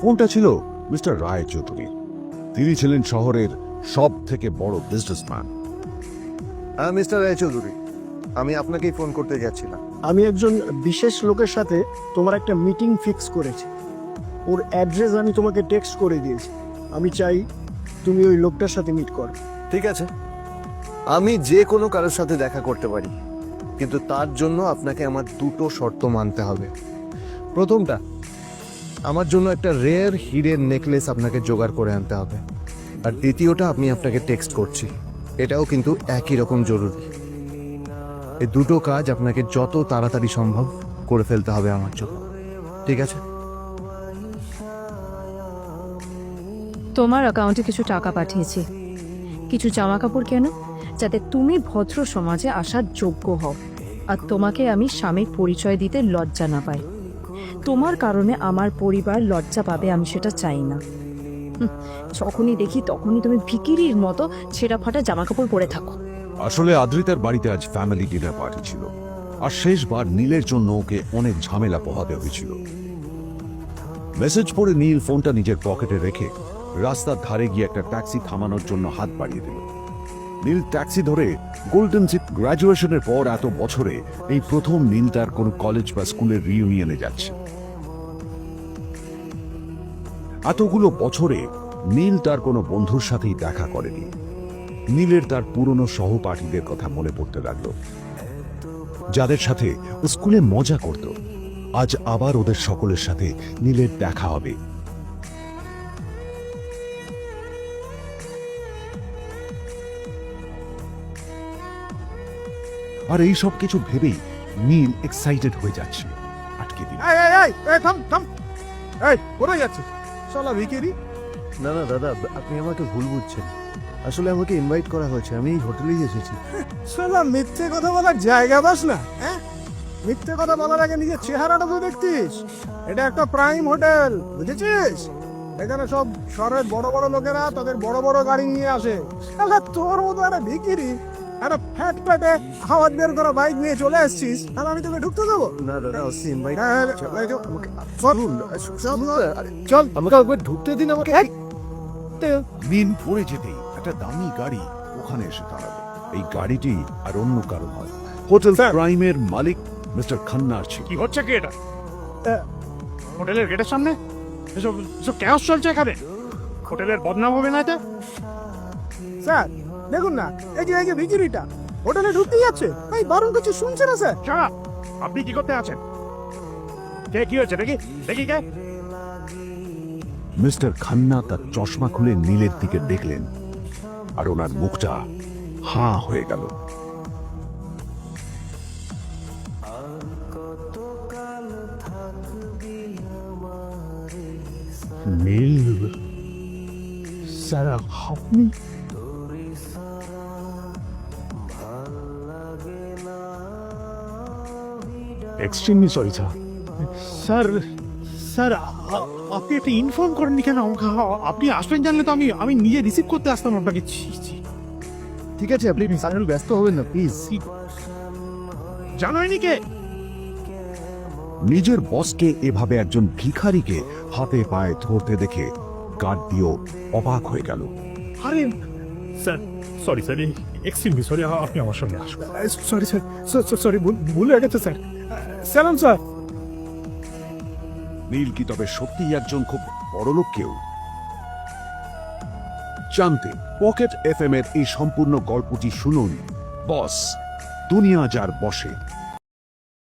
ফোনটা ছিল মিস্টার রায় চৌধুরী তিনি ছিলেন শহরের সব থেকে বড় বিজনেসম্যান হ্যাঁ মিস্টার রায়চৌধুরী আমি আপনাকেই ফোন করতে যাচ্ছিলাম। আমি একজন বিশেষ লোকের সাথে তোমার একটা মিটিং ফিক্স করেছি। ওর অ্যাড্রেস আমি তোমাকে টেক্সট করে দিয়েছি। আমি চাই তুমি ওই লোকটার সাথে মিট করো। ঠিক আছে। আমি যে কোনো কারোর সাথে দেখা করতে পারি। কিন্তু তার জন্য আপনাকে আমার দুটো শর্ত মানতে হবে। প্রথমটা আমার জন্য একটা রেয়ার হিরের নেকলেস আপনাকে জোগাড় করে আনতে হবে। আর দ্বিতীয়টা আমি আপনাকে টেক্সট করছি। এটাও কিন্তু একই রকম জরুরি। এই দুটো কাজ আপনাকে যত তাড়াতাড়ি সম্ভব করে ফেলতে হবে আমার জন্য। ঠিক আছে? তোমার অ্যাকাউন্টে কিছু টাকা পাঠিয়েছি। কিছু জামা কাপড় কেন, যাতে তুমি ভদ্র সমাজে আসার যোগ্য হও। আর তোমাকে আমি স্বামীর পরিচয় দিতে লজ্জা না পাই। তোমার কারণে আমার পরিবার লজ্জা পাবে, আমি সেটা চাই না। যখনই দেখি তখনই তুমি ভিকিরির মতো ছেঁড়া ফাটা জামা কাপড় পরে থাকো। আসলে আদ্রিতার বাড়িতে আজ ফ্যামিলি ডিনার পার্টি ছিল। আর শেষবার নীলের জন্য ওকে অনেক ঝামেলা পোহাতে হয়েছিল। মেসেজ পড়ে নীল ফোনটা নিজের পকেটে রেখে রাস্তার ধারে গিয়ে একটা ট্যাক্সি থামানোর জন্য হাত বাড়িয়ে দিল। নীল ট্যাক্সি ধরে গোল্ডেন সিট গ্রাজুয়েশনের পর এত বছরে এই প্রথম নীল তার কোনো কলেজ বা স্কুলের রিউনিয়নে যাচ্ছে। এতগুলো বছরে নীল তার কোনো বন্ধুর সাথেই দেখা করেনি। নীলের তার পুরনো সহপাঠীদের কথা মনে পড়তে লাগল। যাদের সাথে স্কুলে মজা করত, আজ আবার ওদের সকলের সাথে নীলের দেখা হবে। আর এই সব কিছু ভেবেই নীল এক্সাইটেড হয়ে যাচ্ছে। আটকে দিল। এই এই এই এই থাম থাম। এই কোথায় যাচ্ছে চলা ভিকিরি না না দাদা আপনি আমাকে ভুল বুঝছেন। আসলে আমাকে ইনভাইট করা হয়েছে আমি এই হোটেলেই এসেছি। চলা মিথ্যে কথা বলার জায়গা বাস না হ্যাঁ? মিথ্যে কথা বলার আগে নিজের চেহারাটা তো দেখতিস। এটা একটা প্রাইম হোটেল বুঝেছিস? এখানে সব শহরের বড় বড় লোকেরা তাদের বড় বড় গাড়ি নিয়ে আসে। তাহলে তোর মতো একটা ভিকিরি একটা ফ্যাট প্যাটে খাওয়ার বের করা বাইক নিয়ে চলে আসছিস তাহলে আমি তোকে ঢুকতে দেবো? না দাদা আসছি ইনভাইট হ্যাঁ, এই চল, চল। আমাকে একবার ঢুকতে দিন আমাকে। দিন পড়ে যেতেই একটা দামি গাড়ি ওখানে এসে দাঁড়াল। এই গাড়িটি আর অন্য কারও নয়। Hotel sir. প্রাইমের মালিক মিস্টার খান্নার ছিল। কি হচ্ছে কি এটা? হোটেলের গেটের সামনে? এসব এসব ক্যাশ চলছে এখানে? হোটেলের বদনাম হবে না এতে স্যার দেখুন না এই যে এই যে ভিকিরিটা হোটেলে ঢুকতে যাচ্ছে। এই বারণ কিছু শুনছে না স্যার? শালা আপনি কি করতে আছেন? কে কি হয়েছে দেখি দেখি কে? মিস্টার খান্না তার চশমা খুলে নীলের দিকে দেখলেন আর ওনার মুখটা হাঁ হয়ে গেল। নীল স্যার আপনি extremely sorry sir sir sir আপনি একটা ইনফর্ম করেননি কেন? আমাকে আপনি আসবেন জানলে তো আমি আমি নিজে রিসিভ করতে আসতাম আপনাকে। ঠিক আছে আপনি সাইনুল ব্যস্ত হবেন না প্লিজ জানোইনি কে? নিজের বসকে এভাবে একজন ভিখারিকে হাতে পায়ে ধরতে দেখে গার্ড দিয়েও অবাক হয়ে গেল। আরে sir sorry sir extremely sorry আপনি আমার সঙ্গে আসুন। সরি স্যার সরি ভুল হয়ে গেছে স্যার সালাম স্যার নীল কি তবে সত্যিই একজন খুব বড়লোক কেউ? জানতে পকেট এফ এর এই সম্পূর্ণ গল্পটি শুনুন। বস দুনিয়া যার বসে।